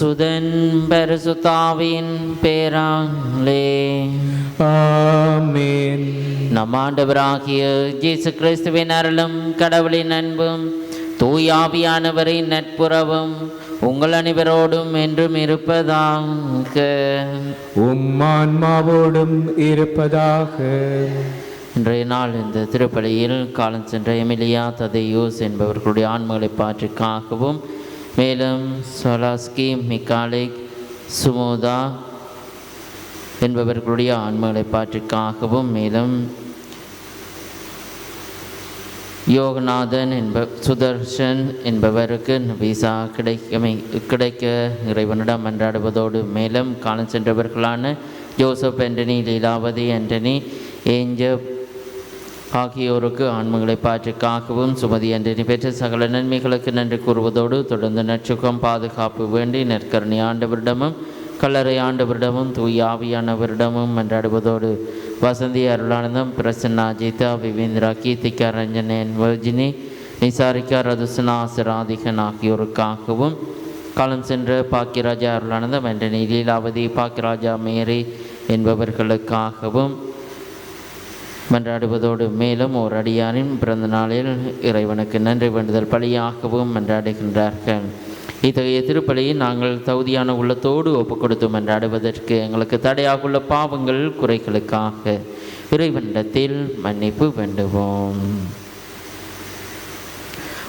சுதன் பரிசுத்தாவின் பேராலே ஆமென். நம் ஆண்டவராகிய இயேசு கிறிஸ்துவின் அருளும் கடவுளின் அன்பும் தூயாவியானவரின் நட்புறவும் உங்கள் அனைவரோடும் என்றும் இருப்பதாக. உம் ஆன்மாவோடும் இருப்பதாக. இன்றைய நாள் இந்த திருப்பலியில் காலம் சென்ற எமிலியா ததையூஸ் என்பவர்களுடைய ஆன்மகளை பாற்றுக்காகவும் மேலும் சொலாஸ்கி மிகாலிக் சுமோதா என்பவர்களுடைய ஆன்மகளை பாற்றுக்காகவும் மேலும் யோகநாதன் என்ப சுதர்ஷன் என்பவருக்கு விசா கிடைக்கமை கிடைக்க இறைவனிடம் மன்றாடுவதோடு மேலும் காலம் சென்றவர்களான ஜோசப் ஆண்டனி லீலாவதி ஆண்டனி ஏஞ்சப் ஆகியோருக்கு ஆன்மங்களை பாற்றுக்காகவும் சுமதி ஆண்டனி பெற்ற சகல நன்மைகளுக்கு நன்றி கூறுவதோடு தொடர்ந்து நற்சுகம் பாதுகாப்பு வேண்டி நெற்கரணி ஆண்டவரிடமும் கல்லறை ஆண்டவரிடமும் தூய் ஆவியானவரிடமும் மன்றாடுவதோடு வசந்தி அருளானந்தம் பிரசன்னா ஜீதா விவேந்திரா கீர்த்திகா ரஞ்சனேன் வர்ஜினி நிசாரிகா ரதுசனா சிராதிகன் ஆகியோருக்காகவும் காலம் சென்ற பாக்கியராஜா அருளானந்தம் என்ற லீலாவதி பாக்கியராஜா மேரி என்பவர்களுக்காகவும் மன்றாடுவதோடு மேலும் ஓர் அடியாரின் பிறந்த நாளில் இறைவனுக்கு நன்றி வேண்டுதல் பலியாகவும் மன்றாடுகின்றார்கள். இத்தகைய திருப்பலியை நாங்கள் தகுதியான உள்ளத்தோடு ஒப்புக் கொடுத்து மன்றாடுவதற்கு எங்களுக்கு தடையாக உள்ள பாவங்கள் குறைகளுக்காக. இறைவனிடத்தில் மன்னிப்பு வேண்டுவோம்.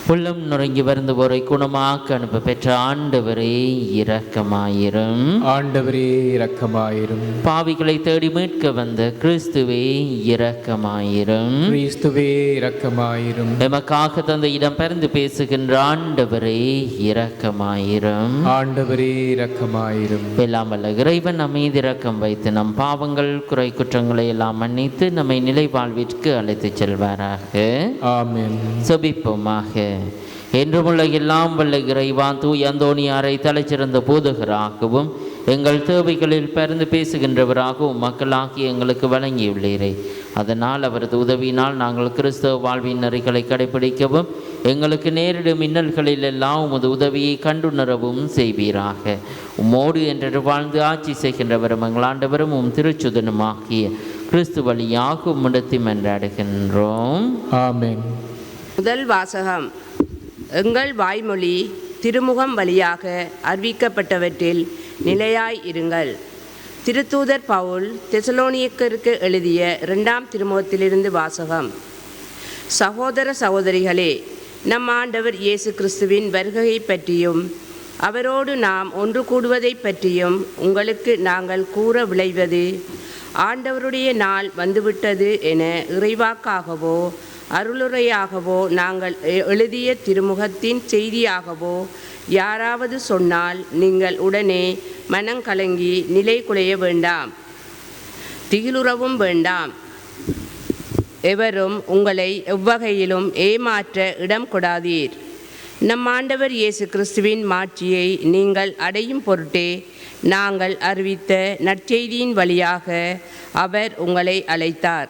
உள்ளம் நுறங்கி வருந்துவோரை குணமாக்க அனுப்ப பெற்ற ஆண்டவரே இரக்கமாயிரும். ஆண்டவரே இரக்கமாயிரும். பாவிகளை தேடி மீட்க வந்த கிறிஸ்துவே இரக்கமாயிரும். கிறிஸ்துவே இரக்கமாயிரும். எமக்காக தந்த இடம் பறந்து பேசுகின்ற ஆண்டவரே இரக்கமாயிரும். ஆண்டவரே இரக்கமாயிரும். எல்லாம் வல்ல இறைவன் நம்மீது இரக்கம் வைத்து நம் பாவங்கள் குறை குற்றங்களை எல்லாம் மன்னித்து நம்மை நிலை வாழ்விற்கு அழைத்துச் செல்வாராக. ஆமென். செபிப்போமாக. என்றுமுள்ள எல்லாம் வல்ல இறைவான் தூய் அந்தோணியாரை தலைச்சிறந்த போதகராகவும் எங்கள் தேவைகளில் பரிந்து பேசுகின்றவராகவும் மக்களாகி எங்களுக்கு வழங்கியுள்ளீரே அதனால் அவரது உதவியினால் நாங்கள் கிறிஸ்தவ வாழ்வின் நெறிகளை கடைபிடிக்கவும் எங்களுக்கு நேரிடும் இன்னல்களில் எல்லாம் உமது உதவியை கண்டுணரவும் செய்வீராக. உம்மோடு என்று வாழ்ந்து ஆட்சி செய்கின்றவரும் எங்கள் ஆண்டவரும் உம் திருச்சுதனுமாகிய கிறிஸ்து வழியாக உம்மிடத்தை மன்றாடுகின்றோம். ஆமென். முதல் வாசகம். எங்கள் வாய்மொழி திருமுகம் வழியாக அறிவிக்கப்பட்டவற்றில் நிலையாய் இருங்கள். திருத்தூதர் பவுல் தெசலோனியக்கருக்கு எழுதிய இரண்டாம் திருமுகத்திலிருந்து வாசகம். சகோதர சகோதரிகளே நம் ஆண்டவர் இயேசு கிறிஸ்துவின் வருகையை பற்றியும் அவரோடு நாம் ஒன்று கூடுவதை பற்றியும் உங்களுக்கு நாங்கள் கூற விளைவது ஆண்டவருடைய நாள் வந்துவிட்டது என இறைவாக்காகவோ அருளுரையாகவோ நாங்கள் எ- எழுதிய திருமுகத்தின் செய்தியாகவோ யாராவது சொன்னால் நீங்கள் உடனே மனங்கலங்கி நிலை குலைய வேண்டாம். திகிலுறவும் வேண்டாம். எவரும் உங்களை எவ்வகையிலும் ஏமாற்ற இடம் கொடாதீர். நம் ஆண்டவர் இயேசு கிறிஸ்துவின் மாட்சியை நீங்கள் அடையும் பொருட்டே நாங்கள் அறிவித்த நற்செய்தியின் வழியாக அவர் உங்களை அழைத்தார்.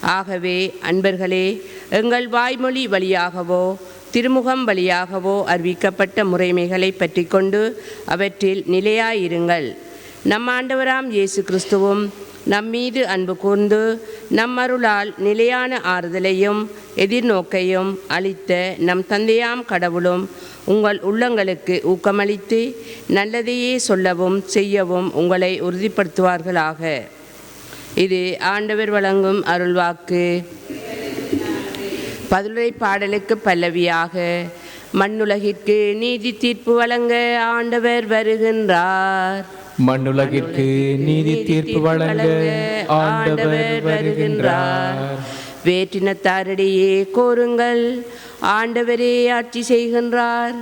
ஆகவே அன்பர்களே எங்கள் வாய்மொழி வழியாகவோ திருமுகம் வழியாகவோ அறிவிக்கப்பட்ட முறைமைகளை பற்றி கொண்டு அவற்றில் நிலையாயிருங்கள். நம் ஆண்டவராம் இயேசு கிறிஸ்துவும் நம்மீது அன்பு கூர்ந்து நம் அருளால் நிலையான ஆறுதலையும் எதிர்நோக்கையும் அளித்த நம் தந்தையாம் கடவுளும் உங்கள் உள்ளங்களுக்கு ஊக்கமளித்து நல்லதையே சொல்லவும் செய்யவும் உங்களை உறுதிப்படுத்துவார்களாக. இது ஆண்டவர் வழங்கும் அருள்வாக்கு. பதிலுரை பாடலுக்கு பல்லவியாக மண்ணுலகிற்கு நீதி தீர்ப்பு வழங்க ஆண்டவர் வருகின்றார். மண்ணுலகிற்கு நீதி தீர்ப்பு வழங்க ஆண்டவர் வருகின்றார். வேற்றினத்தாரிடையே கோருங்கள். ஆண்டவரே ஆட்சி செய்கின்றார்.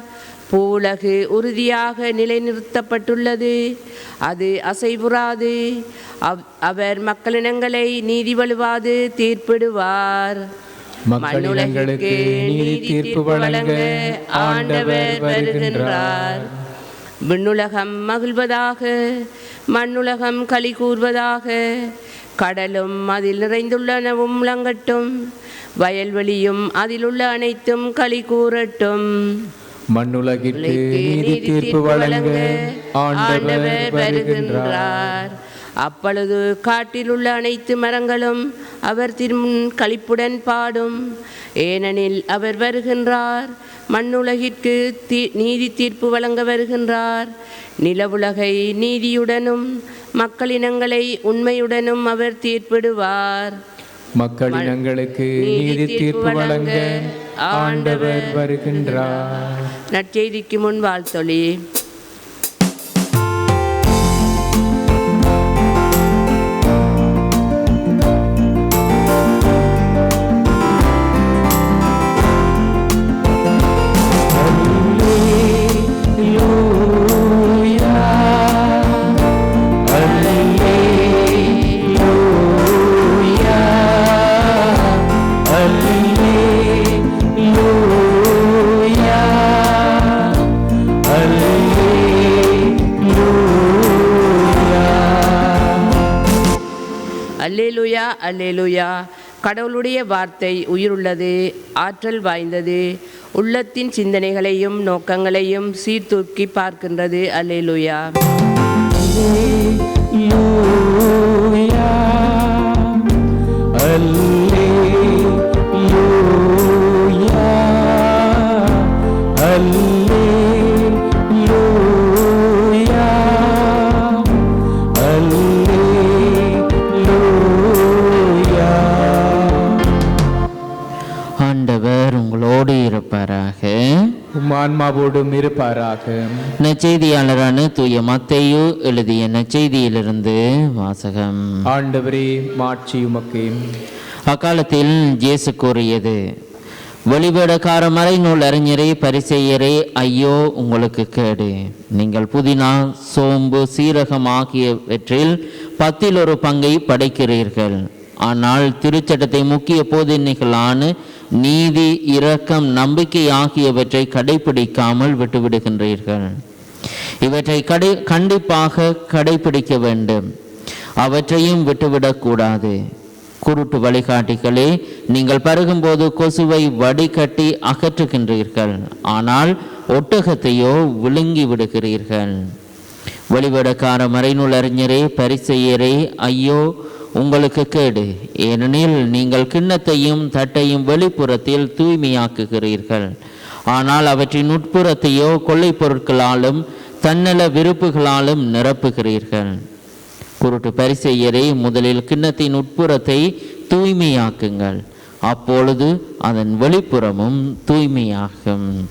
பூலகு உறுதியாக நிலைநிறுத்தப்பட்டுள்ளது. அது அசைவுறாது. அவ்- அவர் மக்களினங்களை நீதி வலுவாது தீர்ப்பிடுவார். மக்களினங்களுக்கு நீதி தீர்ப்பு வழங்க ஆண்டவர் வருகின்றார். விண்ணுலகம் மகிழ்வதாக மண்ணுலகம் களி கூர்வதாக கடலும் அதில் நிறைந்துள்ளனவும் முழங்கட்டும் வயல்வெளியும் அதிலுள்ள அனைத்தும் களி கூறட்டும். மண்ணுலகிற்கு நீதி தீர்ப்பு வழங்க ஆண்டவர் வருகின்றார். அப்பொழுது காட்டிலுள்ள அனைத்து மரங்களும் அவர் திருமுன் களிப்புடன் பாடும். ஏனெனில் அவர் வருகின்றார். மண்ணுலகிற்கு தீ நீதி தீர்ப்பு வழங்க வருகின்றார். நிலவுலகை நீதியுடனும் மக்களினங்களை உண்மையுடனும் அவர் தீர்ப்பிடுவார். மக்களினங்களுக்கு நீதி தீர்ப்பு வழங்க ஆண்டவர் வருகின்றார். நற்செய்திக்கு முன் வாழ்த்தொழி கடவுளுடைய வார்த்தை உயிருள்ளது ஆற்றல் வாய்ந்தது. உள்ளத்தின் சிந்தனைகளையும் நோக்கங்களையும் சீர்தூக்கி பார்க்கின்றது. அல்லேலுயா. ஆன்மாவோடும் இருப்பாராக நற்செய்தியாளரான தூய மத்தேயு எழுதிய நற்செய்தியிலிருந்து வாசகம். ஆண்டவரே மாட்சி உமக்கே. அக்காலத்தில் இயேசு கூறியது வெளிவேடக்கார மறைநூல் அறிஞரே பரிசெய்யரே ஐயோ உங்களுக்கு கேடு. நீங்கள் புதினா சோம்பு சீரகம் ஆகியவற்றில் பத்தில் ஒரு பங்கை படைக்கிறீர்கள். ஆனால் திருச்சட்டத்தை முக்கிய போதனைகளான நீதி இரக்கம் நம்பிக்கை ஆகியவற்றை கடைபிடிக்காமல் விட்டுவிடுகின்றீர்கள். இவற்றை கடை கண்டிப்பாக கடைபிடிக்க வேண்டும். அவற்றையும் விட்டுவிடக்கூடாது. குருட்டு வழிகாட்டிகளே நீங்கள் பருகும்போது கொசுவை வடிகட்டி அகற்றுகின்றீர்கள். ஆனால் ஒட்டகத்தையோ விழுங்கி விடுகிறீர்கள். வெளிவிடக்கார மறைநூலறிஞரே பரிசெயரே ஐயோ உங்களுக்கு கேடு. ஏனெனில் நீங்கள் கிண்ணத்தையும் தட்டையும் வெளிப்புறத்தில் தூய்மையாக்குகிறீர்கள். ஆனால் அவற்றின் உட்புறத்தையோ கொள்ளைப் பொருட்களாலும் தன்னல விருப்புகளாலும் நிரப்புகிறீர்கள். குருட்டு பரிசெய்யரை முதலில் கிண்ணத்தின் உட்புறத்தை தூய்மையாக்குங்கள். அப்பொழுது அதன் வெளிப்புறமும் தூய்மையாகும்.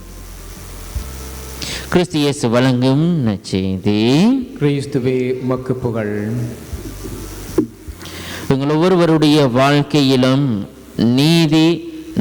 கிறிஸ்து இயேசு வழங்கும் நற்செய்தி. கிறிஸ்துவே மக்கு புகழ். எங்கள் ஒவ்வொருவருடைய வாழ்க்கையிலும் நீதி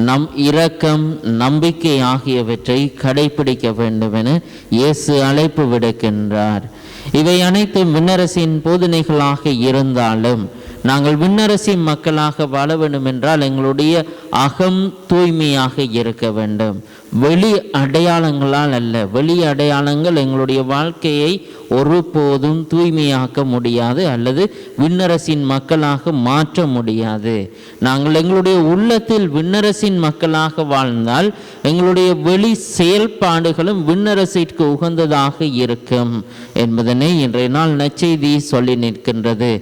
நம் இரக்கம் நம்பிக்கை ஆகியவற்றை கடைபிடிக்க வேண்டும் என இயேசு அழைப்பு விடுக்கின்றார். இவை அனைத்தும் விண்ணரசின் போதனைகளாக இருந்தாலும் நாங்கள் விண்ணரசின் மக்களாக வாழ வேண்டும் என்றால் எங்களுடைய அகம் தூய்மையாக இருக்க வேண்டும். வெளி அடையாளங்களால் அல்ல வெளி அடையாளங்கள் எங்களுடைய வாழ்க்கையை ஒருபோதும் தூய்மையாக்க முடியாது அல்லது விண்ணரசின் மக்களாக மாற்ற முடியாது. நாங்கள் எங்களுடைய உள்ளத்தில் விண்ணரசின் மக்களாக வாழ்ந்தால் எங்களுடைய வெளி செயல்பாடுகளும் விண்ணரசிற்கு உகந்ததாக இருக்கும் என்பதனை இன்றைய நாள் நச்செய்தி சொல்லி நிற்கின்றது.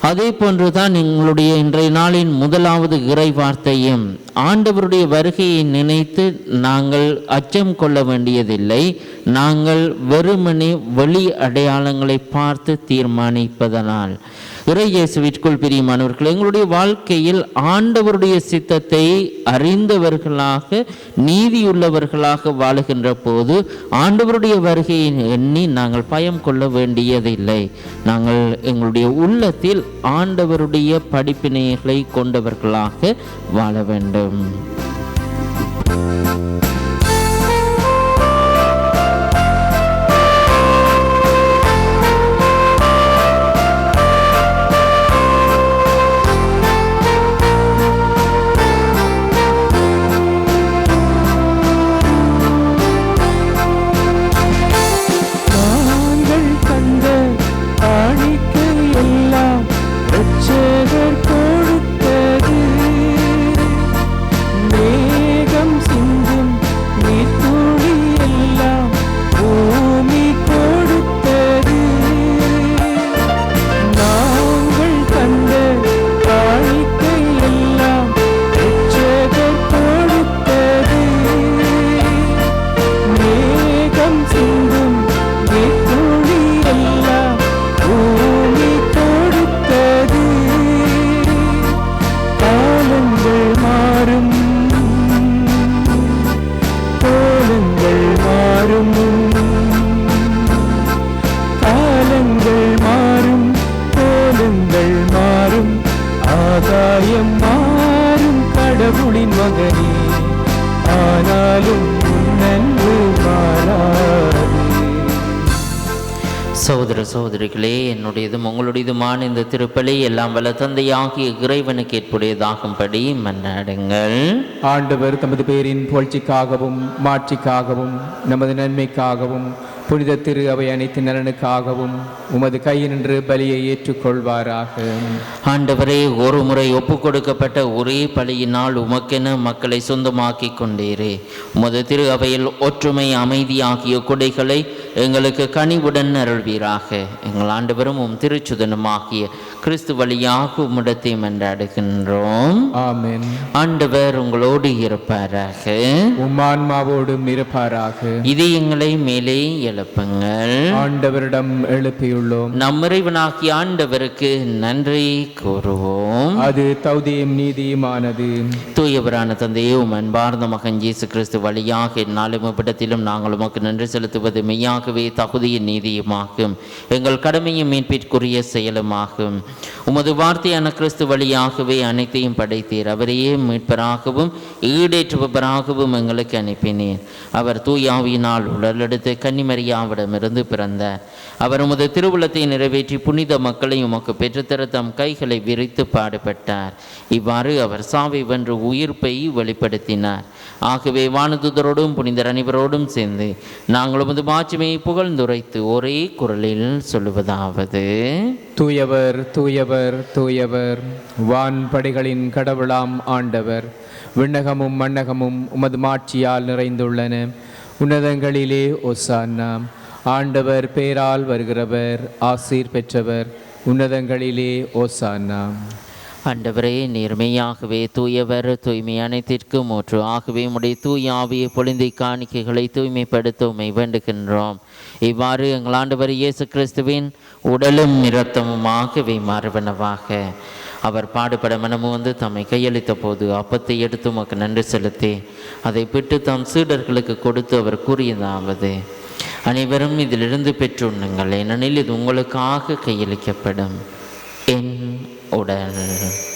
அதே போன்றுதான் எங்களுடைய இன்றைய நாளின் முதலாவது இறை வார்த்தையும் ஆண்டவருடைய வருகையை நினைத்து நாங்கள் அச்சம் கொள்ள வேண்டியதில்லை நாங்கள் வெறுமனே வெளி அடையாளங்களை பார்த்து தீர்மானிப்பதனால். இறை இயேசுவிற்குள் பிரியமானவர்கள் எங்களுடைய வாழ்க்கையில் ஆண்டவருடைய சித்தத்தை அறிந்தவர்களாக நீதியுள்ளவர்களாக வாழுகின்ற போது ஆண்டவருடைய வருகையை எண்ணி நாங்கள் பயம் கொள்ள வேண்டியதில்லை. நாங்கள் எங்களுடைய உள்ளத்தில் ஆண்டவருடைய படிப்பினைகளை கொண்டவர்களாக வாழ வேண்டும். திருப்பலி எல்லாம் வல்ல தந்தையாகிய இறைவனுக்கு ஏற்புடையதாகும்படி மன்னாடுங்கள் ஆண்டவர் தமது பேரின் புகழ்ச்சிக்காகவும் மாட்சிக்காகவும் நமது நன்மைக்காகவும் புனித திரு அவை அனைத்து நலனுக்காகவும் உமது கையினின்று பலியை ஏற்றுக்கொள்வாராக. ஆண்டவரே ஒரு முறை ஒப்பு கொடுக்கப்பட்ட ஒரே பலியினால் உமக்கென மக்களை சொந்தமாக்கி கொண்டீரே. உமது திரு அவையில் ஒற்றுமை அமைதி ஆகிய கொடைகளை எங்களுக்கு கனிவுடன் அருள்வீராக. எங்கள் ஆண்டவரும் உம் திருச்சுதனமாகிய கிறிஸ்து வழியாக உம்மிடத்தை மன்றாடுகின்றோம். ஆண்டவர் உங்களோடு இருப்பாராக. உம்மான்மாவோடும் இருப்பாராக. இதயங்களை மேலே எழுப்புங்கள். ஆண்டவரிடம் எழுப்பியுள்ளோம். நம் இறைவனாகிய ஆண்டவருக்கு நன்றி கூறுவோம். அது தௌதியும் நீதியுமானது. தூயவரான தந்தையே உம் அன்பார்ந்த மகன் இயேசு கிறிஸ்து வழியாக என்னாலும் இவ்விடத்திலும் நாங்கள் உமக்கு நன்றி செலுத்துவது மெய்யாகவே தகுதியின் நீதியுமாகும். எங்கள் கடமையும் மீட்பிற்குரிய செயலுமாகும். உமது வார்த்தையான கிறிஸ்து வழியாகவே அனைத்தையும் படைத்தீர். அவரையே மீட்பராகவும் ஈடேற்றுபவராகவும் எங்களுக்கு அனுப்பினீர். அவர் தூயாவியினால் உடலெடுத்து கன்னிமரியாவிடமிருந்து பிறந்தார் அவர் உமது திருவுளத்தை நிறைவேற்றி புனித மக்களை உமக்கு பெற்றுத்தர தம் கைகளை விரித்து பாடுபட்டார். இவ்வாறு அவர் சாவை வென்று உயிர்ப்பை வெளிப்படுத்தினார். ஆகவே வானதுதரோடும் புனிதர் அனைவரோடும் சேர்ந்து நாங்கள் உமது மாட்சிமையை புகழ்ந்துரைத்து ஒரே குரலில் சொல்லுவதாவது. தூயவர் தூயவர் தூயவர் வான்படைகளின் கடவுளாம் ஆண்டவர். விண்ணகமும் மண்ணகமும் உமது மாட்சியால் நிறைந்துள்ளன. உன்னதங்களிலே ஒசான்னா ஆண்டவர் பேரால் வருகிறவர் ஆசீர் பெற்றவர் உன்னதங்களிலே ஓசான்னா. ஆண்டவரே நேர்மையாகவே தூயவர் தூய்மை அனைத்திற்கும் ஊற்று ஆகவே உடைய தூய ஆவியை காணிக்கைகளை தூய்மைப்படுத்த உமை வேண்டுகின்றோம். இவ்வாறு எங்கள் ஆண்டவர் இயேசு கிறிஸ்துவின் உடலும் நிறத்தமுமாகவே மாறுவனவாக. அவர் பாடுபட மனமும் வந்து தம்மை கையளித்த போது அப்பத்தை எடுத்து உமக்கு நன்றி செலுத்தி அதை பிட்டு தம் சீடர்களுக்கு கொடுத்து அவர் கூறியதாவது அனைவரும் இதிலிருந்து பெற்றுண்ணுங்கள். ஏனெனில் இது உங்களுக்காக கையளிக்கப்படும். என் உடல்.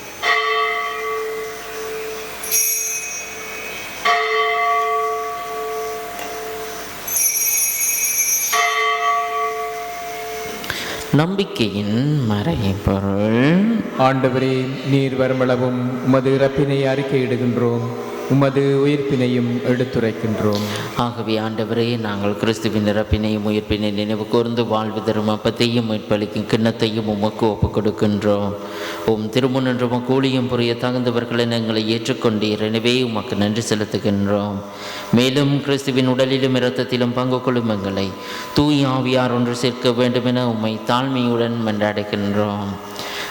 நம்பிக்கையின் மறைபொருள். ஆண்டவரே நீர் வருமளவும் உமது இறப்பினை அறிக்கையிடுகின்றோம். உமது உயிர்ப்பினையும் எடுத்துரைக்கின்றோம். ஆகவே ஆண்டவரே நாங்கள் கிறிஸ்துவின் இறப்பினையும் உயிர்ப்பினை நினைவு கூர்ந்து வாழ்வு தரும் அப்பத்தையும் மீட்பளிக்கும் கிண்ணத்தையும் உமக்கு ஒப்புக் கொடுக்கின்றோம் உம் திருமுன்னின்று கூலியும் புரிய தகுந்தவர்களை எங்களை ஏற்றுக்கொண்டீர். எனவே உமக்கு நன்றி செலுத்துகின்றோம். மேலும் கிறிஸ்துவின் உடலிலும் இரத்தத்திலும் பங்கு கொள்ளும் எங்களை தூய் ஆவியார் ஒன்று சேர்க்க வேண்டுமென உம்மை தாழ்மையுடன் மன்றாடுகின்றோம்.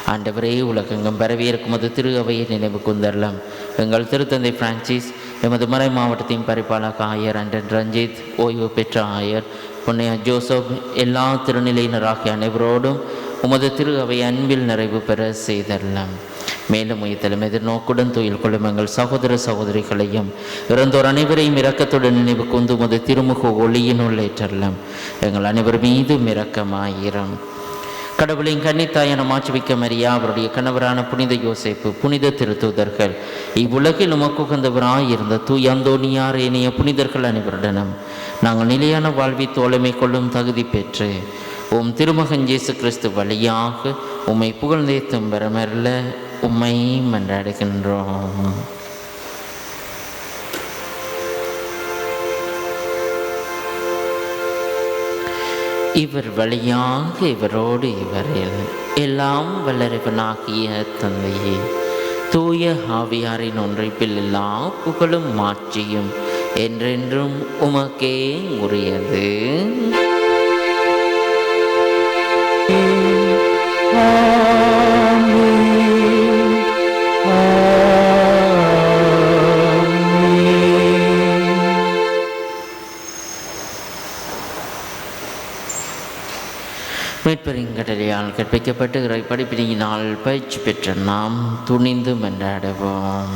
ஆண்டவரே உலகெங்கும் பரவியிருக்கும் அது திரு அவையை நினைவு குந்தரலாம் எங்கள் திருத்தந்தை பிரான்சிஸ் எமது மறை மாவட்டத்தின் பரிபாலக ஆயர் அண்டன் ரஞ்சித் ஓய்வு பெற்ற ஆயர் புண்ணிய ஜோசப் எல்லா திருநிலையினராகிய அனைவரோடும் உமது திரு அவை அன்பில் நிறைவு பெற செய்தரலாம். மேலும் உயர்த்தலும் எதிர்நோக்குடன் தொழில் கொள்ளும் எங்கள் சகோதர சகோதரிகளையும் இறந்தோர் அனைவரையும் இரக்கத்துடன் நினைவு கொண்டு உமது திருமுக ஒளியினுள்ளேற்றலாம் எங்கள் அனைவர் மீதும் இரக்கமாயிரம். கடவுளின் கன்னித்தாயன மாற்றுவிக்க மரியா? அவருடைய கணவரான புனித யோசிப்பு புனித திருத்தூதர்கள். இவ்வுலகில் உமக்குகந்தவராய் இருந்த தூய் அந்தோனியார் இணைய புனிதர்கள் அனைவருடனும் நாங்கள் நிலையான வாழ்வை தோழமை கொள்ளும் தகுதி பெற்று உம் திருமகன் இயேசு கிறிஸ்து வழியாக உம்மை புகழ்ந்தே தும்பரமரில் உம்மை மன்றாடுகின்றோம். இவர் வழியாக இவரோடு இவரில் எல்லாம் வல்லறிவனாகிய தந்தையே. தூய ஆவியாரின் ஒன்றைப்பில் எல்லா புகழும் மாட்சியும் என்றென்றும் உமக்கே உரியது. மீட்பரிங்கடலையால் கற்பிக்கப்பட்டு இறை படிப்பினையினால் பயிற்சி பெற்ற நாம் துணிந்து மன்றாடுவோம்.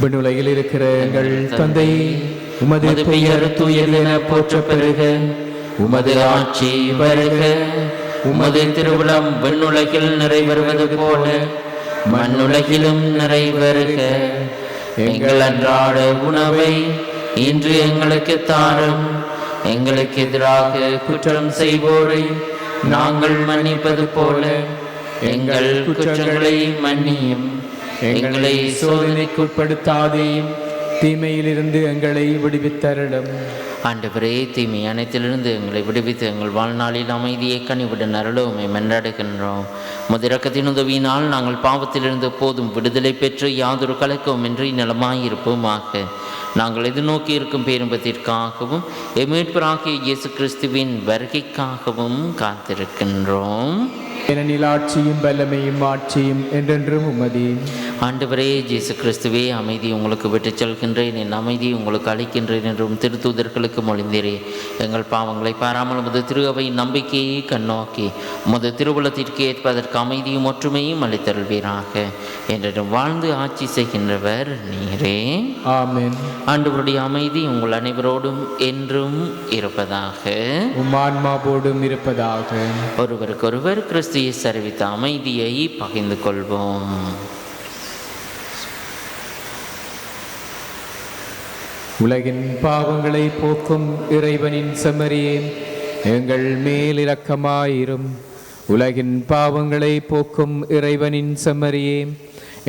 விண்ணுலகில் இருக்கிற எங்கள் தந்தை உமது பெயர் தூயதென போற்ற பெறுக. உமது ஆட்சி வருக. உமது திருவிழம் விண்ணுலகில் நிறைவேறுவது போல மண்ணுலகிலும் நிறைவேறுக எங்கள் அன்றாட உணவை இன்று எங்களுக்கு தாரும். எங்களுக்கு எதிராக குற்றம் செய்வோரை நாங்கள் மன்னிப்பது போல எங்கள் குற்றங்களை மன்னியும். எங்களை சோதனை சோதனைக்கு உட்படுத்தாதேயும் தீமையிலிருந்து எங்களை விடுவித்தருளும். ஆண்டவரே தீமை அனைத்திலிருந்து எங்களை விடுவித்து எங்கள் வாழ்நாளில் அமைதியை கனிவிட நரலுமை மன்றாடுகின்றோம் முதிரக்கத்தின் உதவியினால் நாங்கள் பாவத்திலிருந்து போதும் விடுதலை பெற்று யாதொரு கலக்கமின்றி நலமாயிருப்போமாக. நாங்கள் எதிர்நோக்கி இருக்கும் பேரும்பத்திற்காகவும் எமீட்பராகிய இயேசு கிறிஸ்துவின் வருகைக்காகவும் காத்திருக்கின்றோம். ஏனெனில் ஆட்சியும் வல்லமையும் ஆட்சியும் என்றென்றும் உமதி. ஆண்டவரே இயேசு கிறிஸ்துவே அமைதி உங்களுக்கு விட்டுச் செல்கின்றேன். என் அமைதி உங்களுக்கு அளிக்கின்றேன் என்றும் திருத்தூதர்களுக்கு மொழிந்தீரே. எங்கள் பாவங்களை பாராமல் உமது திரு அவை நம்பிக்கையை கண்ணோக்கி உமது திருவுலத்திற்கு ஏற்பதற்கு அமைதியும் ஒற்றுமையும் அளித்தருள்வீராக. என்றும் வாழ்ந்து ஆட்சி செய்கின்றவர் நீரே. ஆமென். ஆண்டவருடைய அமைதி உங்கள் அனைவரோடும் என்றும் இருப்பதாக. உம் ஆன்மாவோடும் இருப்பதாக. ஒருவருக்கொருவர் கிறிஸ்து இயேசு சரிவித்த அமைதியை பகிர்ந்து கொள்வோம். உலகின் பாவங்களை போக்கும் இறைவனின் செம்மறியே எங்கள் மேல் இரக்கமாயிரும். உலகின் பாவங்களை போக்கும் இறைவனின் செம்மறியே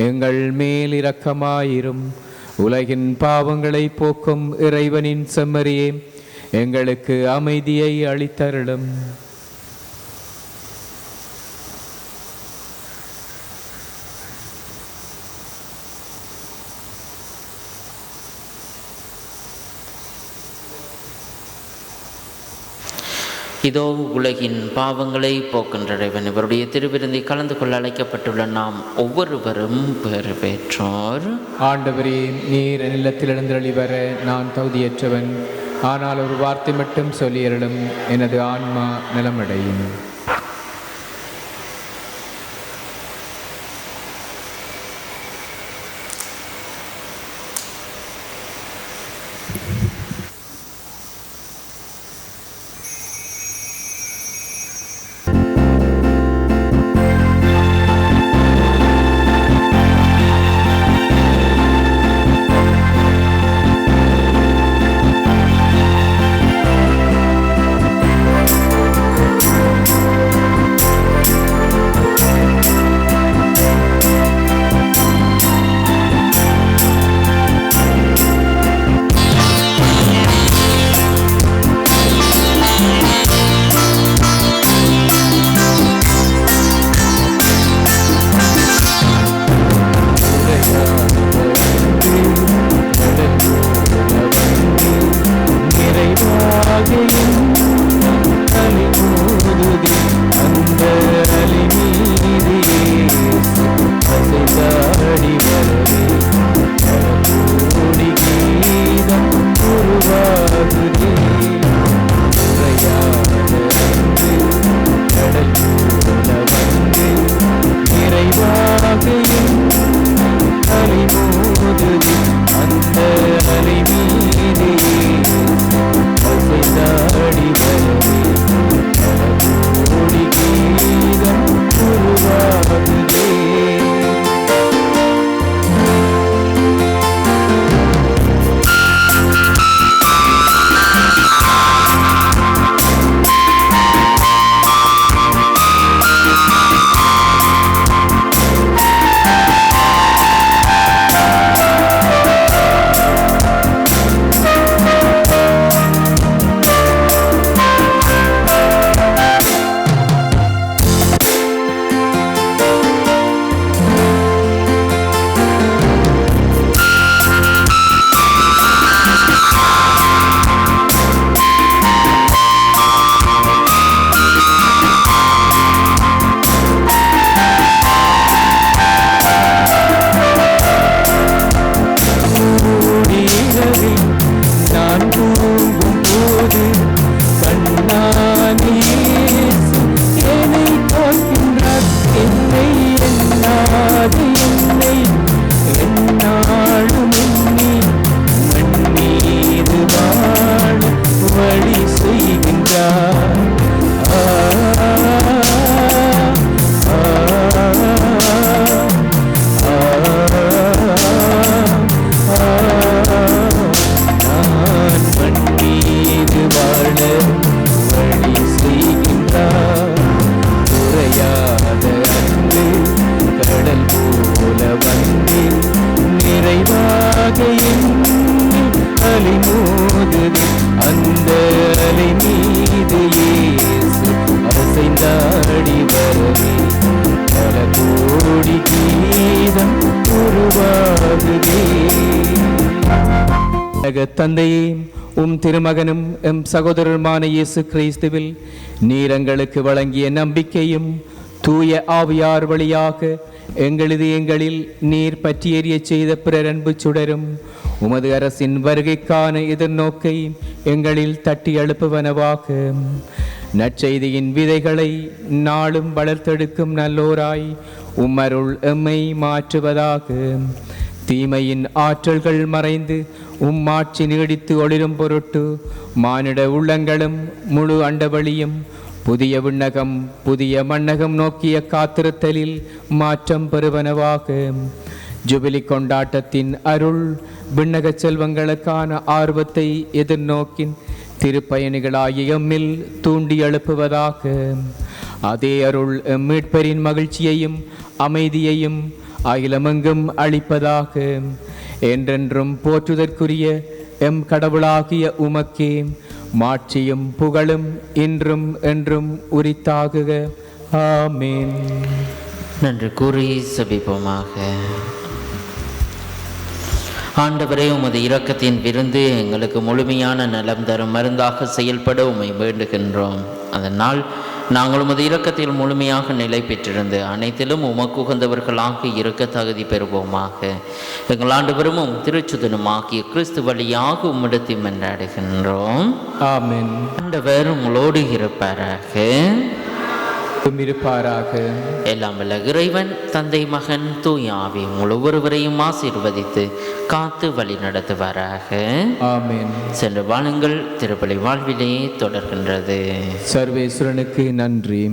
எங்கள் மேல் இரக்கமாயிரும். உலகின் பாவங்களை போக்கும் இறைவனின் செம்மறியே எங்களுக்கு அமைதியை அளித்தருளும். இதோ உலகின் பாவங்களை போக்கின்ற இறைவன் இவருடைய திருவிருந்தை கலந்து கொள்ள அழைக்கப்பட்டுள்ள நாம் ஒவ்வொருவரும் பெறு பெற்றோர் ஆண்டவரே நீர் நிலத்தில் அழிவர நான் தகுதியற்றவன். ஆனால் ஒரு வார்த்தை மட்டும் சொல்லியருளும் எனது ஆன்மா நலமடையும். தந்தையே உம் திருமகனும் எம் சகோதரருமான இயேசு கிறிஸ்துவில் நீர் எங்களுக்கு வழங்கிய நம்பிக்கையும் தூய ஆவியார் வழியாக எங்களது எங்களில் நீர் பற்றி செய்த பிறர் அன்பு சுடரும். உமது அரசின் வருகைக்கான எதிர்நோக்கை எங்களில் தட்டி எழுப்புவனவாக. நற்செய்தியின் விதைகளை நாளும் வளர்த்தெடுக்கும் நல்லோராய் உம்மருள் எம்மை மாற்றுவதாக. தீமையின் ஆற்றல்கள் மறைந்து உம்மாட்சி நீடித்து ஒளிரும் பொருட்டு மானிட உள்ளங்களும் முழு அண்டவழியும் புதிய விண்ணகம் புதிய மண்ணகம் நோக்கிய காத்திருத்தலில் மாற்றம் பெறுவனவாக. ஜுபிலி கொண்டாட்டத்தின் அருள் விண்ணக செல்வங்களுக்கான ஆர்வத்தை எதிர்நோக்கின் திருப்பயணிகளாகிய எம்மில் தூண்டி எழுப்புவதாக. அதே அருள் எம் மீட்பரின் மகிழ்ச்சியையும் அமைதியையும் அகிலமெங்கும் அளிப்பதாக. என்றென்றும் போற்றுதற்குரிய எம் கடவுளாகிய உமக்கே மாட்சியும் புகழும் இன்றும் என்றும் உரித்தாகுக. ஆமேன். நன்று கூறி சபிப்போமாக. ஆண்டவரே உமது இரக்கத்தின் விருந்து எங்களுக்கு முழுமையான நலம் தரும் மருந்தாக செயல்பட உமை வேண்டுகின்றோம். அதனால் நாங்கள் உமது இரக்கத்தில் முழுமையாக நிலை பெற்றிருந்து அனைத்திலும் உமக்கு உகந்தவர்களாக இருக்க தகுதி பெறுவோமாக. எங்கள் ஆண்டவரும் உம் திருச்சுதனுமாகிய கிறிஸ்து வழியாக உம்மிடத்தில் மன்றாடுகின்றோம். ஆமென். ஆண்டவர் உங்களோடு இருப்பாராக. இருப்பாராக. எல்லாம் வல்ல இறைவன் தந்தை மகன் தூய ஆவி உங்கள் ஒவ்வொருவரையும் ஆசீர்வதித்து காத்து வழி நடத்துவாராக. ஆமென். சென்று வாழுங்கள் திருப்பலி வாழ்விலே தொடர்கின்றது. சர்வேஸ்வரனுக்கு நன்றி.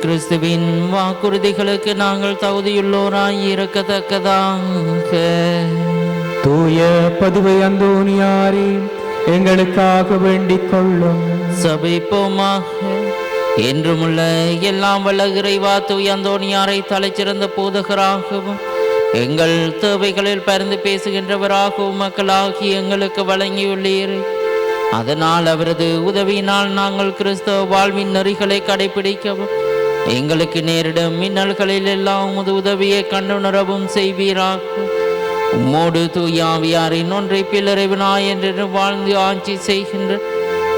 கிறிஸ்துவின் வாக்குறுதிகளுக்கு நாங்கள் தகுதியுள்ளோராய் இருக்கத்தக்கதாக தூய பதுவை அந்தோனியாரே எங்களுக்காக வேண்டிக் கொள்ளும் சபிப்போமாக என்றுமுள்ள எல்லாம் வல்ல இறைவா தூய் அந்தோணியாரை தலைச்சிறந்த போதகராகவும் எங்கள் தேவைகளில் பரிந்து பேசுகின்றவராகவும் மக்களாகி எங்களுக்கு வழங்கியுள்ளீர். அதனால் அவரது உதவியினால் நாங்கள் கிறிஸ்தவ வாழ்வின் நெறிகளை கடைபிடிக்கவும் எங்களுக்கு நேரிடும் மின்னல்களில் எல்லாம் உமது உதவியை கண்டுணரவும் செய்வீராக. உம்மோடு தூயாவியாரின் ஒன்றை பிள்ளரைவனாய் என்று வாழ்ந்து ஆட்சி செய்கின்ற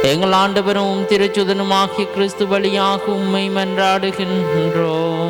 எங்கள் ஆண்டவரும் திருச்சுதனுமாகிய கிறிஸ்து வழியாக உம்மை மன்றாடுகின்றோம்.